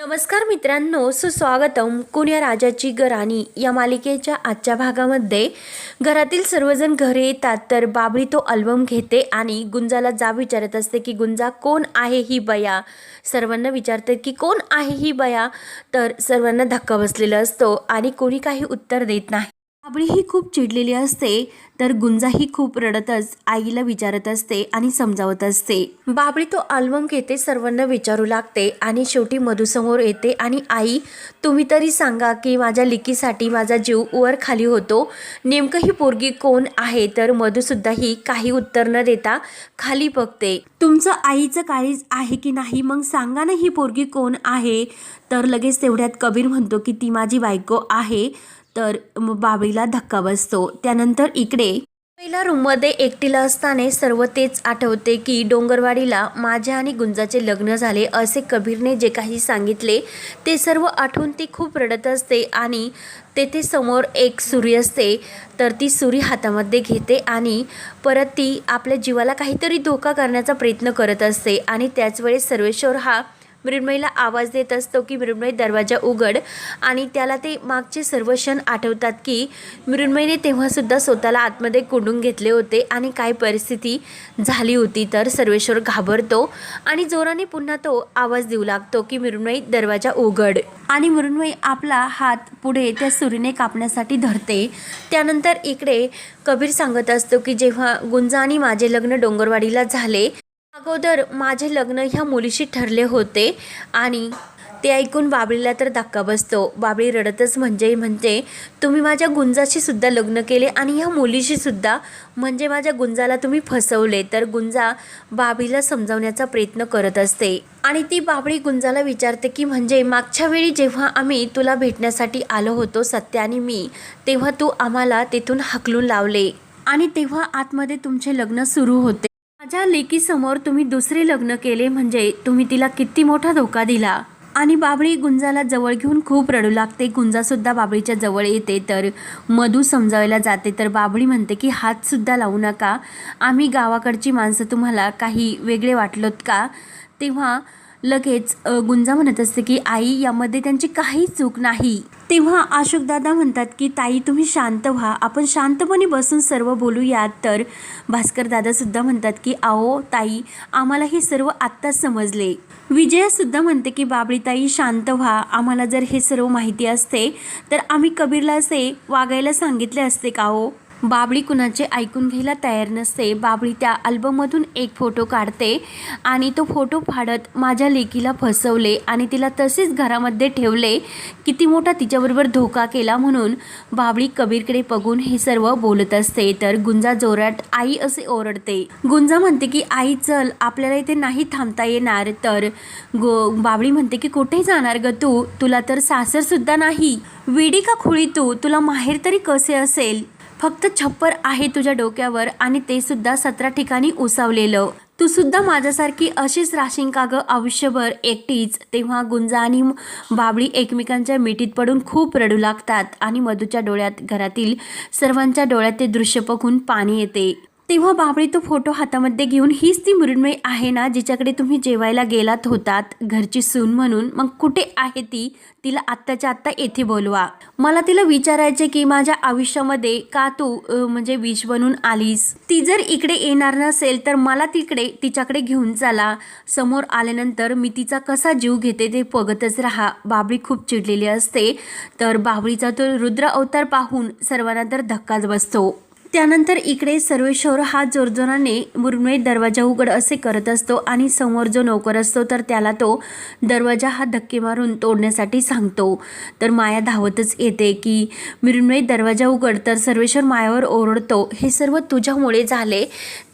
नमस्कार मित्रांनो सुस्वागतम कुण्या राजाची गराणी या मालिकेच्या आजच्या भागामध्ये. घरातील सर्वजण घरी येतात तर बाबळी तो अल्बम घेते आणि गुंजाला जा विचारत असते की गुंजा कोण आहे ही बया? सर्वांना विचारते की कोण आहे ही बया? तर सर्वांना धक्का बसलेला असतो आणि कोणी काही उत्तर देत नाही. ही खूप चिडलेली असते तर गुंजा ही खूप रडतच आईला विचारत असते आणि समजावत असते. बाबळी तो अल्बम घेते सर्वांना विचारू लागते आणि शेवटी मधुसमोर येते आणि आई तुम्ही तरी सांगा की माझ्या लिकीसाठी माझा जीव वर खाली होतो. नेमकं ही पोरगी कोण आहे तर मधुसुद्धा ही काही उत्तर न देता खाली बघते. तुमचं आईचं काळीज आहे की नाही मग सांगा ना ही पोरगी कोण आहे? तर लगेच तेवढ्यात कबीर म्हणतो की ती माझी बायको आहे. तर बाबळीला धक्का बसतो. त्यानंतर इकडे पहिल्या रूममध्ये एकटीला असताना सर्व तेच आठवते की डोंगरवाडीला माझ्या आणि गुंजाचे लग्न झाले असे कबीरने जे काही सांगितले ते सर्व आठवून ती खूप रडत असते आणि तेथे समोर एक सुरी असते तर ती सुरी हातामध्ये घेते आणि परत ती आपल्या जीवाला काहीतरी धोका करण्याचा प्रयत्न करत असते आणि त्याच वेळेस सर्वेश्वर हा मृण्मयीला आवाज देत असतो की मृण्मयी दरवाजा उघड आणि त्याला ते मागचे सर्व क्षण आठवतात की मृण्मयीने तेव्हासुद्धा स्वतःला आतमध्ये कोंडून घेतले होते आणि काय परिस्थिती झाली होती तर सर्वेश्वर घाबरतो आणि जोराने पुन्हा तो आवाज देऊ लागतो की मृण्मयी दरवाजा उघड. आणि मृण्मयी आपला हात पुढे त्या सुरीने कापण्यासाठी धरते. त्यानंतर इकडे कबीर सांगत असतो की जेव्हा गुंजा आणि माझे लग्न डोंगरवाडीला झाले अगोदर माझे लग्न ह्या मुलीशी ठरले होते आणि ते ऐकून बाबळीला तर धक्का बसतो. बाबळी रडतच म्हणजे म्हणते तुम्ही माझ्या गुंजाशी सुद्धा लग्न केले आणि ह्या मुलीशी सुद्धा म्हणजे माझ्या गुंजाला तुम्ही फसवले तर गुंजा बाबळीला समजावण्याचा प्रयत्न करत असते आणि ती बाबळी गुंजाला विचारते की म्हणजे मागच्या वेळी जेव्हा आम्ही तुला भेटण्यासाठी आलो होतो सत्य आणि मी तेव्हा तू आम्हाला तेथून हकलून लावले आणि तेव्हा आतमध्ये तुमचे लग्न सुरू होते. माझ्या लेकीसमोर तुम्ही दुसरे लग्न केले म्हणजे तुम्ही तिला किती मोठा धोका दिला? आणि बाबळी गुंजाला जवळ घेऊन खूप रडू लागते. गुंजासुद्धा बाबळीच्या जवळ येते. तर मधू समजावायला जाते. तर बाबळी म्हणते की हातसुद्धा लावू नका. आम्ही गावाकडची माणसं. तुम्हाला काही वेगळे वाटलोत का? तेव्हा लगेच गुंजा म्हणत असते की आई यामध्ये त्यांची काही चूक नाही. तेव्हा अशोकदादा म्हणतात की ताई तुम्ही शांत व्हा. आपण शांतपणे बसून सर्व बोलूयात. तर भास्कर म्हणतात की आओ ताई आम्हाला हे सर्व आत्ताच समजले. विजयासुद्धा म्हणते की बाबळी ताई शांत व्हा. आम्हाला जर हे सर्व माहिती असते तर आम्ही कबीरला असे वागायला सांगितले असते का हो? बाबळी कुणाचे ऐकून घ्यायला तयार नसते. बाबळी त्या अल्बममधून एक फोटो काढते आणि तो फोटो फाडत माझ्या लेकीला फसवले आणि तिला तसेच घरामध्ये ठेवले किती मोठा तिच्याबरोबर धोका केला म्हणून बाबळी कबीरकडे बघून हे सर्व बोलत असते. तर गुंजा जोरात आई असे ओरडते. गुंजा म्हणते की आई चल आपल्याला इथे नाही थांबता येणार. तर गो बाबळी म्हणते की कुठे जाणार ग तू? तुला तर सासरसुद्धा नाही. विडी का खुळी तू? तुला माहेर तरी कसे असेल? फक्त छप्पर आहे तुझ्या डोक्यावर आणि ते सुद्धा सतरा ठिकाणी उसावलेलं. तू सुद्धा माझ्यासारखी अशीच राशीन का ग आयुष्यभर एकटीच. तेव्हा गुंजा आणि बाबळी एकमेकांच्या मिठीत पडून खूप रडू लागतात आणि मधूच्या डोळ्यात घरातील सर्वांच्या डोळ्यात ते दृश्य बघून पाणी येते. तेव्हा बाबळी तो फोटो हातामध्ये घेऊन हीच ती मृण्मयी आहे ना जिच्याकडे तुम्ही जेवायला गेलात होतात घरची सून म्हणून. मग कुठे आहे ती? तिला आत्ताच्या आत्ता येथे बोलवा. मला तिला विचारायचे की माझ्या आयुष्यामध्ये का तू म्हणजे विष बनून आलीस? ती जर इकडे येणार नसेल तर मला तिकडे तिच्याकडे घेऊन चला. समोर आल्यानंतर मी तिचा कसा जीव घेते ते बघतच राहा. बाबळी खूप चिडलेली असते. तर बाबळीचा तो रुद्र अवतार पाहून सर्वांना तर धक्काच बसतो. त्यानंतर इकडे सर्वेश्वर हा जोरजोराने मुरमुळे दरवाजा उघड असे करत असतो आणि समोर जो नोकर असतो तर त्याला तो दरवाजा हा धक्के मारून तोडण्यासाठी सांगतो. तर माया धावतच येते की मृण्मयी दरवाजा उघड तर सर्वेश्वर मायावर ओरडतो. हे सर्व तुझ्यामुळे झाले.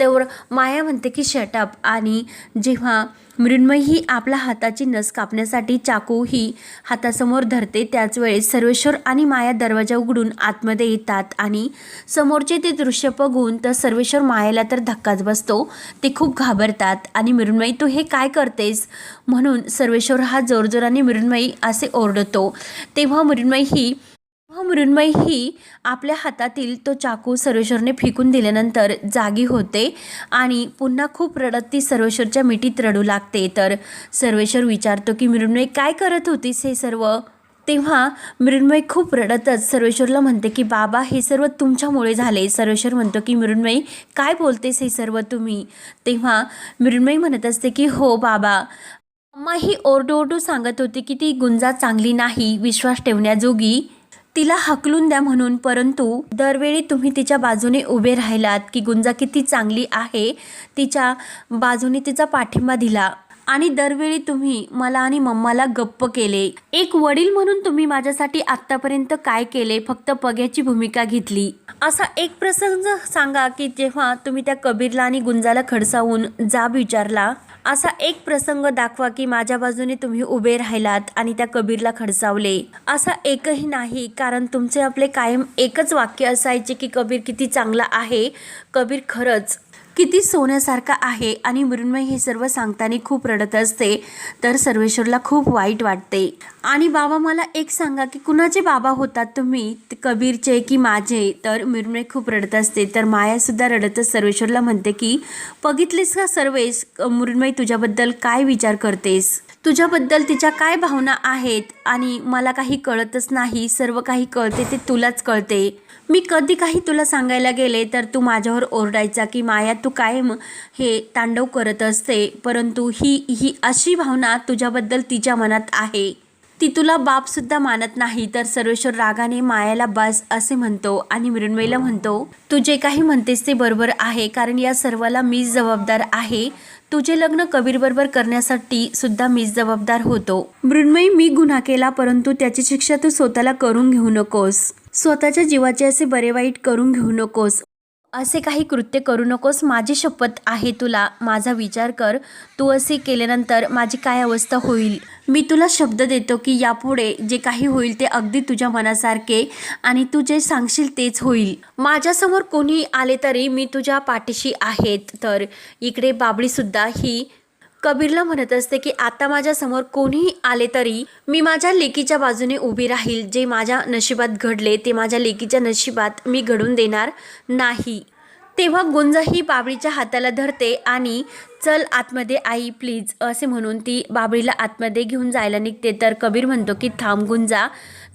तर माया म्हणते की शटअप आणि जेव्हा मृण्मयी ही आपल्या हाताची नस कापण्यासाठी चाकू ही हातासमोर धरते त्याच वेळेस सर्वेश्वर आणि माया दरवाजा उघडून आतमध्ये येतात आणि समोरचे ते दृश्य बघून तर सर्वेश्वर मायाला तर धक्काच बसतो. ते खूप घाबरतात आणि मृण्मयी तू हे काय करतेस? म्हणून सर्वेश्वर हा जोरजोराने मृण्मयी असे ओरडतो. तेव्हा मृण्मयी ही हो, तेव्हा ही आपल्या हातातील तो चाकू सर्वेश्वरने फेकून दिल्यानंतर जागी होते आणि पुन्हा खूप रडत ती सर्वेश्वरच्या मिठीत रडू लागते. तर सर्वेश्वर विचारतो की मृण्मयी काय करत होतीस हे सर्व? तेव्हा मृण्मय खूप रडतच सर्वेश्वरला म्हणते की बाबा हे सर्व तुमच्यामुळे झाले. सर्वेश्वर म्हणतो की मृण्मयी काय बोलतेस हे सर्व तुम्ही? तेव्हा मृण्मयी म्हणत असते की हो बाबा. अम्मा ही ओरडू सांगत होती की ती गुंजा चांगली नाही विश्वास ठेवण्याजोगी तिला हकलून द्या म्हणून परंतु दरवेळी तुम्ही तिच्या बाजूने उभे राहिलात की गुंजा किती चांगली आहे. तिच्या बाजूने तिचा पाठिंबा दिला. आणि दरवेळी तुम्ही मला आणि मम्माला गप्प केले. एक वडील म्हणून तुम्ही माझ्यासाठी आत्तापर्यंत काय केले? फक्त पग्याची भूमिका घेतली. असा एक प्रसंग सांगा की जेव्हा तुम्ही त्या कबीरला आणि गुंजाला खडसावून जाब विचारला असा एक प्रसंग दाखवा की माझ्या बाजूने तुम्ही उभे राहिलात आणि त्या कबीरला खडसावले. असा एकही नाही कारण तुमचे आपले कायम एकच वाक्य असायचे की कबीर किती चांगला आहे. कबीर खरंच किती सोन्यासारखा आहे आणि मृण्मय हे सर्व सांगताना खूप रडत असते. तर सर्वेश्वरला खूप वाईट वाटते. आणि बाबा मला एक सांगा की कुणाचे बाबा होतात तुम्ही? कबीरचे की माझे? तर मृण्मय खूप रडत असते. तर मायासुद्धा रडतच सर्वेश्वरला म्हणते की बघितलेस का सर्वेश? मृण्मय तुझ्याबद्दल काय विचार करतेस? तुझ्याबद्दल तिच्या काय भावना आहेत आणि मला काही कळतच नाही सर्व काही कळते ते तुलाच कळते. मी कधी काही तुला सांगायला गेले तर तू माझ्यावर ओरडायचा की माया तू कायम हे तांडव करत असते परंतु ही ही अशी भावना तुझ्याबद्दल तिच्या मनात आहे. ती तुला बापसुद्धा मानत नाही तर सर्वेश्वर रागाने मायाला बस असे म्हणतो आणि मृण्मयीला म्हणतो तू जे काही म्हणतेस ते बरोबर आहे कारण या सर्वाला मीच जबाबदार आहे. तुझे लग्न कबीरबरोबर करण्यासाठी सुद्धा मीच जबाबदार होतो. मृण्मयी मी गुन्हा केला परंतु त्याची शिक्षा तू स्वतःला करून घेऊ नकोस. स्वतःच्या जीवाचे असे बरे वाईट करून घेऊ नकोस. असे काही कृत्य करू नकोस माझी शपथ आहे तुला. माझा विचार कर. तू असे केल्यानंतर माझी काय अवस्था होईल? मी तुला शब्द देतो की यापुढे जे काही होईल ते अगदी तुझ्या मनासारखे आणि तू जे सांगशील तेच होईल. माझ्यासमोर कोणी आले तरी मी तुझ्या पाठीशी आहेत. तर इकडे बाबळीसुद्धा ही कबीरला म्हणत असते की आता माझ्यासमोर कोणीही आले तरी मी माझ्या लेकीच्या बाजूने उभी राहील. जे माझ्या नशिबात घडले ते माझ्या लेकीच्या नशिबात मी घडून देणार नाही. तेव्हा गुंज ही बाबळीच्या हाताला धरते आणि चल आतमध्ये आई प्लीज असे म्हणून ती बाबळीला आतमध्ये घेऊन जायला निघते. तर कबीर म्हणतो की थांब गुंजा.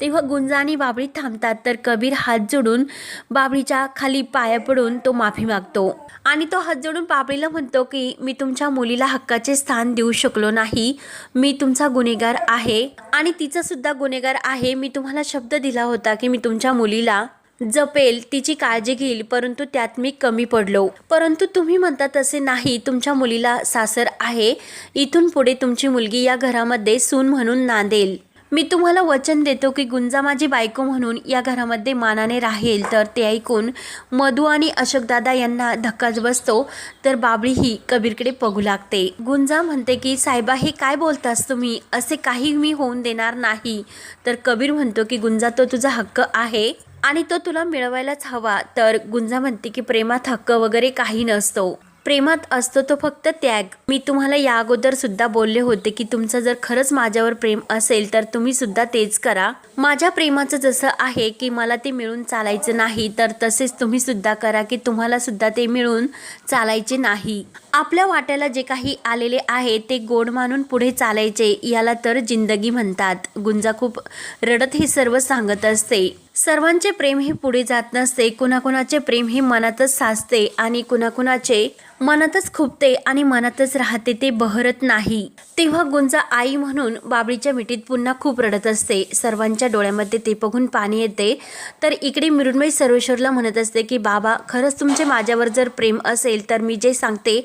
तेव्हा गुंजा आणि बाबळी थांबतात. तर कबीर हात जोडून बाबळीच्या खाली पाया पडून तो माफी मागतो. आणि तो हात जोडून बाबळीला म्हणतो की मी तुमच्या मुलीला हक्काचे स्थान देऊ शकलो नाही. मी तुमचा गुन्हेगार आहे आणि तिचा सुद्धा गुन्हेगार आहे. मी तुम्हाला शब्द दिला होता की मी तुमच्या मुलीला जपेल तिची काळजी घेईल परंतु त्यात मी कमी पडलो. परंतु तुम्ही म्हणता तसे नाही. तुमच्या मुलीला सासर आहे. इथून पुढे तुमची मुलगी या घरामध्ये सून म्हणून नांदेल. मी तुम्हाला वचन देतो की गुंजा माझी बायको म्हणून या घरामध्ये मानाने राहील. तर ते ऐकून मधू आणि अशोकदादा यांना धक्काच बसतो. तर बाबळी ही कबीरकडे बघू लागते. गुंजा म्हणते की साहेबा हे काय बोलतास तुम्ही? असे काही मी होऊन देणार नाही. तर कबीर म्हणतो की गुंजा तो तुझा हक्क आहे. आणि तो तुला मिळवायलाच हवा. तर गुंजा म्हणते की प्रेमात हक्क वगैरे काही नसतो. प्रेमात असतो तो फक्त त्याग. मी तुम्हाला या अगोदर सुद्धा बोलले होते की तुमचं जर खरंच माझ्यावर प्रेम असेल तर तुम्ही सुद्धा तेच करा. माझ्या प्रेमाचं जसं आहे की मला ते मिळून चालायचं नाही तर तसेच तुम्ही सुद्धा करा की तुम्हाला सुद्धा ते मिळून चालायचे नाही. आपल्या वाट्याला जे काही आलेले आहे ते गोड मानून पुढे चालायचे याला तर जिंदगी म्हणतात. गुंजा खूप रडत हे सर्व सांगत असते. सर्वांचे प्रेम हे पुढे जात नसते. कुणाकुणाचे प्रेम हे मनातच साचते आणि कुणाकुणाचे मनातच खुपते आणि मनातच राहते ते बहरत नाही. तेव्हा गुंजा आई म्हणून बाबळीच्या मिठीत पुन्हा खूप रडत असते. सर्वांच्या डोळ्यामध्ये ते बघून पाणी येते. तर इकडे मिरुणमय सर्वेश्वरला म्हणत असते की बाबा खरंच तुमचे माझ्यावर जर प्रेम असेल तर मी जे सांगते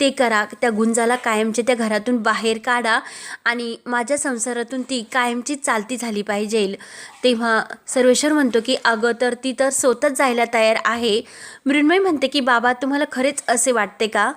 ते करा. त्या गुंजाला कायमचे त्या घरातून बाहेर काढा आणि माझ्या संसारातून ती कायमची चालती झाली पाहिजे. तेव्हा सर्वेश्वर म्हणतो की अगं तर ती तर स्वतःच जायला तयार आहे. मृण्मय म्हणते की बाबा तुम्हाला खरेच असे वाटते का?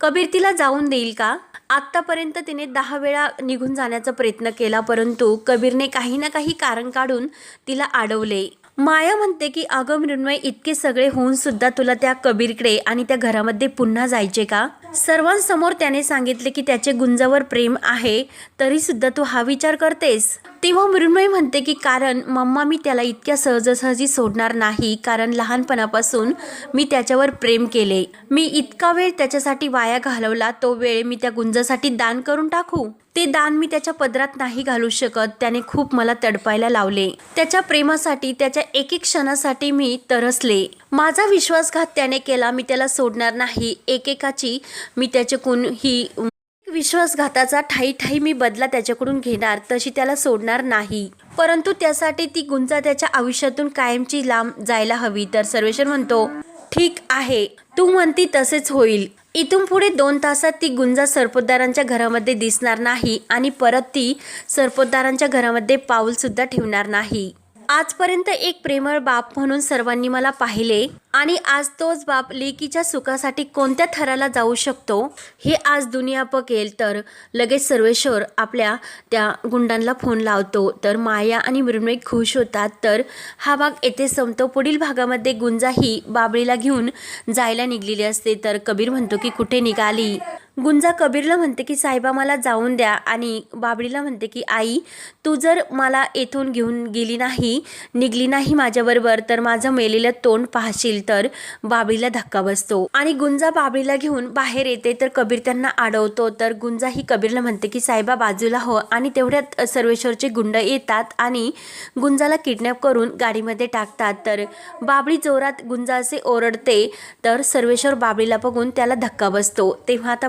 कबीर तिला जाऊन देईल का? आत्तापर्यंत तिने दहा वेळा निघून जाण्याचा प्रयत्न केला परंतु कबीरने काही ना काही कारण काढून तिला अडवले. माया म्हणते की अगं मृण्मय इतके सगळे होऊन सुद्धा तुला त्या कबीरकडे आणि त्या घरामध्ये पुन्हा जायचे का? सर्वांसमोर त्याने सांगितले की त्याचे गुंजावर प्रेम आहे तरी सुद्धा तू हा विचार करतेस. तेव्हा मृण्मय म्हणते की कारण मम्मा मी त्याला इतक्या सहजासहजी सोडणार नाही कारण लहानपणापासून मी त्याच्यावर प्रेम केले. मी इतका वेळ त्याच्यासाठी वाया घालवला तो वेळ मी त्या गुंजासाठी दान करून टाकू. ते दान मी त्याच्या पदरात नाही घालू शकत त्याने खूप मला तडपायला लावले. त्याच्या प्रेमासाठी त्याच्या एक एक क्षणासाठी मी तरसले. माझा विश्वासघात त्याने केला मी त्याला सोडणार नाही. एकेकाची मी त्याचे कोणही विश्वासघाताचा ठाई ठाई मी बदला त्याच्याकडून घेणार तशी त्याला सोडणार नाही. परंतु त्यासाठी ती गुंजा त्याच्या आयुष्यातून कायमची लांब जायला हवी. तर सर्वेश्वर म्हणतो ठीक आहे तू म्हणती तसेच होईल. इथून पुढे दोन तासात ती गुंजा सरपोतदारांच्या घरामध्ये दिसणार नाही आणि परत ती सरपोतदारांच्या घरामध्ये पाऊल सुद्धा ठेवणार नाही. आजपर्यंत एक प्रेमळ बाप म्हणून सर्वांनी मला पाहिले आणि आज तोच बाप लेकीच्या सुखासाठी कोणत्या थराला जाऊ शकतो हे आज दुनिया बघेल. तर लगेच सर्वेश्वर आपल्या त्या गुंडांना फोन लावतो. तर माया आणि मृण्मय खुश होतात. तर हा भाग येथे संपतो. पुढील भागामध्ये गुंजाही बाबळीला घेऊन जायला निघलेली असते. तर कबीर म्हणतो की कुठे निघाली? गुंजा कबीरला म्हणते की साहेबा मला जाऊन द्या. आणि बाबळीला म्हणते की आई तू जर मला येथून घेऊन गेली नाही निघली नाही माझ्याबरोबर तर माझं मेलेलं तोंड पाहशील तर बाबळीला धक्का बसतो. आणि गुंजा बाबळीला घेऊन बाहेर येते तर कबीर त्यांना अडवतो तर गुंजा ही कबीरला म्हणते की साहेबा बाजूला हो. आणि तेवढ्यात सर्वेश्वरचे गुंड येतात आणि गुंजाला किडनॅप करून गाडीमध्ये टाकतात. तर बाबळी जोरात गुंजा असे ओरडते तर सर्वेश्वर बाबडीला बघून त्याला धक्का बसतो. तेव्हा आता